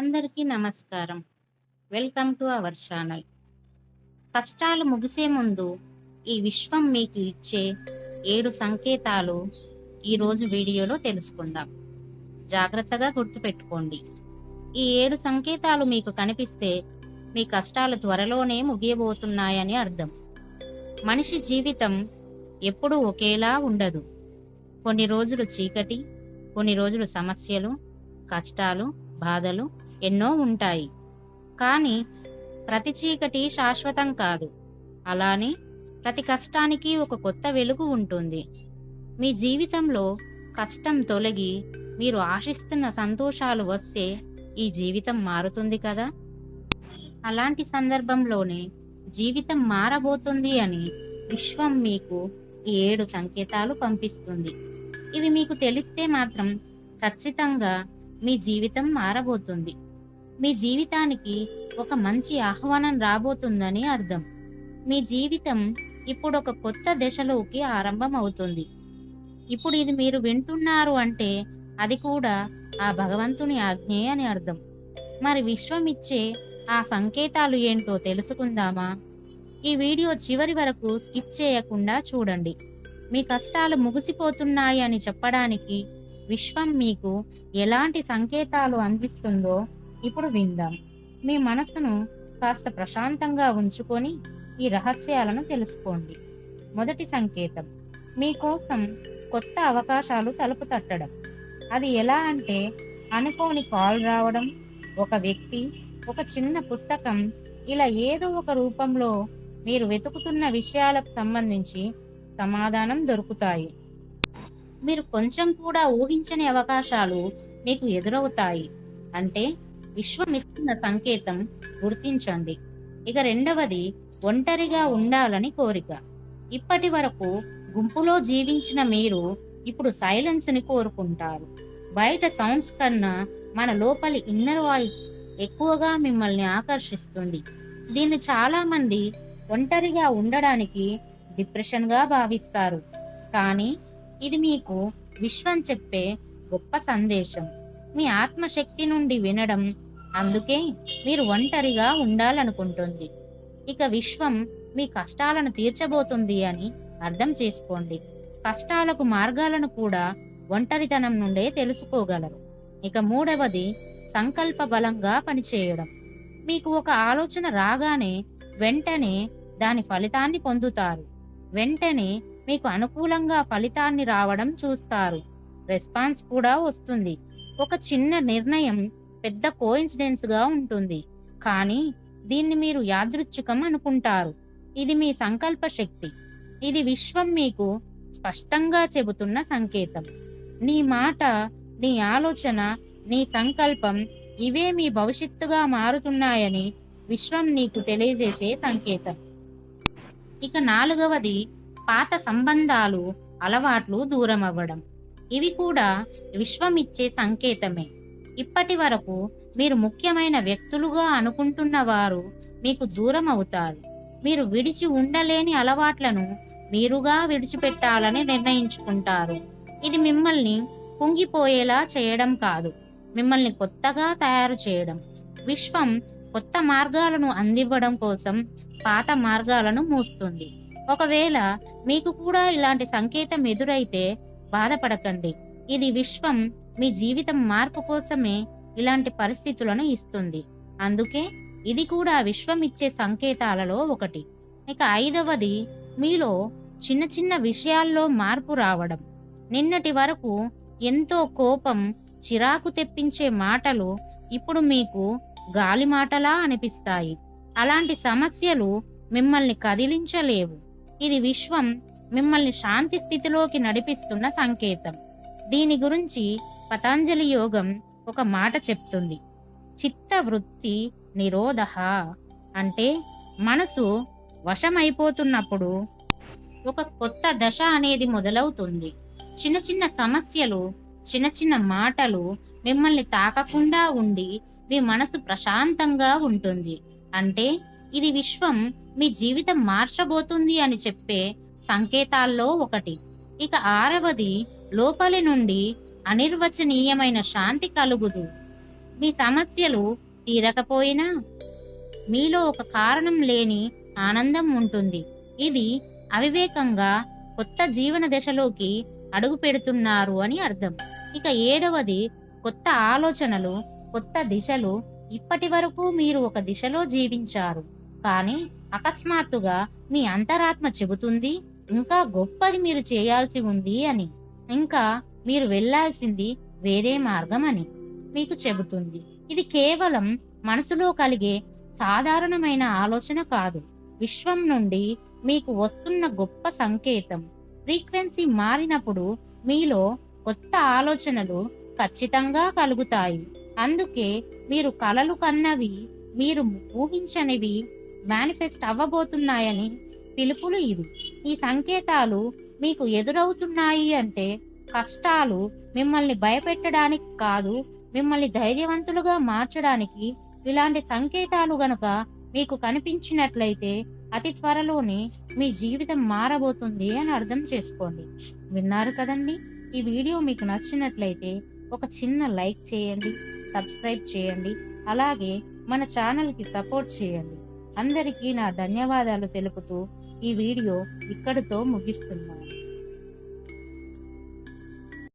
అందరికీ నమస్కారం. Welcome to our channel. కష్టాలు ముగిసే ముందు ఈ విశ్వం మీకు ఇచ్చే ఏడు సంకేతాలు ఈరోజు వీడియోలో తెలుసుకుందాం. జాగ్రత్తగా గుర్తుపెట్టుకోండి. ఈ ఏడు సంకేతాలు మీకు కనిపిస్తే మీ కష్టాలు త్వరలోనే ముగియబోతున్నాయని అర్థం. మనిషి జీవితం ఎప్పుడూ ఒకేలా ఉండదు. కొన్ని రోజులు చీకటి కొన్ని రోజులు సమస్యలు కష్టాలు బాధలు ఎన్నో ఉంటాయి. కానీ ప్రతి చీకటి శాశ్వతం కాదు. అలానే ప్రతి కష్టానికి ఒక కొత్త వెలుగు ఉంటుంది. మీ జీవితంలో కష్టం తొలగి మీరు ఆశిస్తున్న సంతోషాలు వస్తే ఈ జీవితం మారుతుంది కదా? అలాంటి సందర్భంలోనే జీవితం మారబోతుంది అని విశ్వం మీకు ఈ ఏడు సంకేతాలు పంపిస్తుంది. ఇవి మీకు తెలిస్తే మాత్రం ఖచ్చితంగా మీ జీవితం మారబోతుంది. మీ జీవితానికి ఒక మంచి ఆహ్వానం రాబోతుందని అర్థం. మీ జీవితం ఇప్పుడు ఒక కొత్త దశలోకి ఆరంభం అవుతుంది ఇప్పుడు ఇది మీరు వింటున్నారు అంటే అది కూడా ఆ భగవంతుని ఆజ్ఞే అని అర్థం. మరి విశ్వం ఇచ్చే ఆ సంకేతాలు ఏంటో తెలుసుకుందామా? ఈ వీడియో చివరి వరకు స్కిప్ చేయకుండా చూడండి. మీ కష్టాలు ముగిసిపోతున్నాయి అని చెప్పడానికి విశ్వం మీకు ఎలాంటి సంకేతాలు అందిస్తుందో ఇప్పుడు విందాం. మీ మనసును కాస్త ప్రశాంతంగా ఉంచుకొని ఈ రహస్యాలను తెలుసుకోండి. మొదటి సంకేతం. మీకోసం కొత్త అవకాశాలు తలుపు తట్టడం. అది ఎలా అంటే అనుకోని కాల్ రావడం ఒక వ్యక్తి ఒక చిన్న పుస్తకం ఇలా ఏదో ఒక రూపంలో మీరు వెతుకుతున్న విషయాలకు సంబంధించి సమాధానం దొరుకుతాయి. మీరు కొంచెం కూడా ఊహించని అవకాశాలు మీకు ఎదురవుతాయి. అంటే విశ్వం ఇస్తున్న సంకేతం గుర్తించండి. ఇక రెండవది ఒంటరిగా ఉండాలని కోరిక. ఇప్పటి వరకు గుంపులో జీవించిన మీరు ఇప్పుడు సైలెన్స్ని కోరుకుంటారు. బయట సౌండ్స్ కన్నా మన లోపలి ఇన్నర్ వాయిస్ ఎక్కువగా మిమ్మల్ని ఆకర్షిస్తుంది. దీన్ని చాలా మంది ఒంటరిగా ఉండడానికి డిప్రెషన్గా భావిస్తారు. కానీ ఇది మీకు విశ్వం చెప్పే గొప్ప సందేశం. మీ ఆత్మశక్తి నుండి వినడం అందుకే మీరు ఒంటరిగా ఉండాలనుకుంటుంది. ఇక విశ్వం మీ కష్టాలను తీర్చబోతుంది అని అర్థం చేసుకోండి. కష్టాలకు మార్గాలను కూడా ఒంటరితనం నుండే తెలుసుకోగలరు. ఇక మూడవది సంకల్ప బలంగా పనిచేయడం. మీకు ఒక ఆలోచన రాగానే వెంటనే దాని ఫలితాన్ని పొందుతారు. వెంటనే మీకు అనుకూలంగా ఫలితాన్ని రావడం చూస్తారు. రెస్పాన్స్ కూడా వస్తుంది. ఒక చిన్న నిర్ణయం పెద్ద కోయిన్సిడెన్స్గా ఉంటుంది. కానీ దీన్ని మీరు యాదృచ్ఛికం అనుకుంటారు. ఇది మీ సంకల్ప శక్తి. ఇది విశ్వం మీకు స్పష్టంగా చెబుతున్న సంకేతం. నీ మాట నీ ఆలోచన నీ సంకల్పం ఇవే మీ భవిష్యత్తుగా మారుతున్నాయని విశ్వం నీకు తెలియజేసే సంకేతం. ఇక నాలుగవది పాత సంబంధాలు అలవాట్లు దూరం అవ్వడం ఇవి కూడా విశ్వం ఇచ్చే సంకేతమే. ఇప్పటి వరకు మీరు ముఖ్యమైన వ్యక్తులుగా అనుకుంటున్న వారు మీకు దూరం అవుతారు మీరు విడిచి ఉండలేని అలవాట్లను మీరుగా విడిచిపెట్టాలని నిర్ణయించుకుంటారు. ఇది మిమ్మల్ని కుంగిపోయేలా చేయడం కాదు. మిమ్మల్ని కొత్తగా తయారు చేయడం. విశ్వం కొత్త మార్గాలను అందివ్వడం కోసం పాత మార్గాలను మూస్తుంది. ఒకవేళ మీకు కూడా ఇలాంటి సంకేతం ఎదురైతే బాధపడకండి. ఇది విశ్వం మీ జీవితం మార్పు కోసమే ఇలాంటి పరిస్థితులను ఇస్తుంది. అందుకే ఇది కూడా విశ్వం ఇచ్చే సంకేతాలలో ఒకటి. ఇక ఐదవది మీలో చిన్న చిన్న విషయాల్లో మార్పు రావడం. నిన్నటి వరకు ఎంతో కోపం చిరాకు తెప్పించే మాటలు ఇప్పుడు మీకు గాలి మాటలా అనిపిస్తాయి. అలాంటి సమస్యలు మిమ్మల్ని కదిలించలేవు. ఇది విశ్వం మిమ్మల్ని శాంతి స్థితిలోకి నడిపిస్తున్న సంకేతం. దీని గురించి పతాంజలి యోగం ఒక మాట చెప్తుంది. చిత్త వృత్తి నిరోధ అంటే మనసు వశమైపోతున్నప్పుడు ఒక కొత్త దశ అనేది మొదలవుతుంది. చిన్న చిన్న సమస్యలు చిన్న చిన్న మాటలు మిమ్మల్ని తాకకుండా ఉండి మీ మనసు ప్రశాంతంగా ఉంటుంది. అంటే ఇది విశ్వం మీ జీవితం మార్చబోతుంది అని చెప్పే సంకేతాల్లో ఒకటి. ఇక ఆరవది లోపలి నుండి అనిర్వచనీయమైన శాంతి కలుగుదు. మీ సమస్యలు తీరకపోయినా మీలో ఒక కారణం లేని ఆనందం ఉంటుంది. ఇది అవివేకంగా కొత్త జీవన దశలోకి అడుగు పెడుతున్నారు అని అర్థం. ఇక ఏడవది కొత్త ఆలోచనలు కొత్త దిశలు. ఇప్పటి వరకు మీరు ఒక దిశలో జీవించారు. కానీ అకస్మాత్తుగా మీ అంతరాత్మ చెబుతుంది ఇంకా గొప్పది మీరు చేయాల్సి ఉంది అని. ఇంకా మీరు వెళ్ళాల్సింది వేరే మార్గం అని మీకు చెబుతుంది. ఇది కేవలం మనసులో కలిగే సాధారణమైన ఆలోచన కాదు. విశ్వం నుండి మీకు వస్తున్న గొప్ప సంకేతం. ఫ్రీక్వెన్సీ మారినప్పుడు మీలో కొత్త ఆలోచనలు ఖచ్చితంగా కలుగుతాయి. అందుకే మీరు కలలు కన్నవి మీరు ఊహించనివి మేనిఫెస్ట్ అవ్వబోతున్నాయని పిలుపులు ఇవి. ఈ సంకేతాలు మీకు ఎదురవుతున్నాయి అంటే కష్టాలు మిమ్మల్ని భయపెట్టడానికి కాదు మిమ్మల్ని ధైర్యవంతులుగా మార్చడానికి ఇలాంటి సంకేతాలు గనుక మీకు కనిపించినట్లయితే అతి త్వరలోనే మీ జీవితం మారబోతుంది అని అర్థం చేసుకోండి. విన్నారు కదండి? ఈ వీడియో మీకు నచ్చినట్లయితే ఒక చిన్న లైక్ చేయండి సబ్స్క్రైబ్ చేయండి అలాగే మన ఛానల్కి సపోర్ట్ చేయండి. అందరికీ నా ధన్యవాదాలు తెలుపుతూ ఈ వీడియో ఇక్కడితో ముగిస్తున్నాను.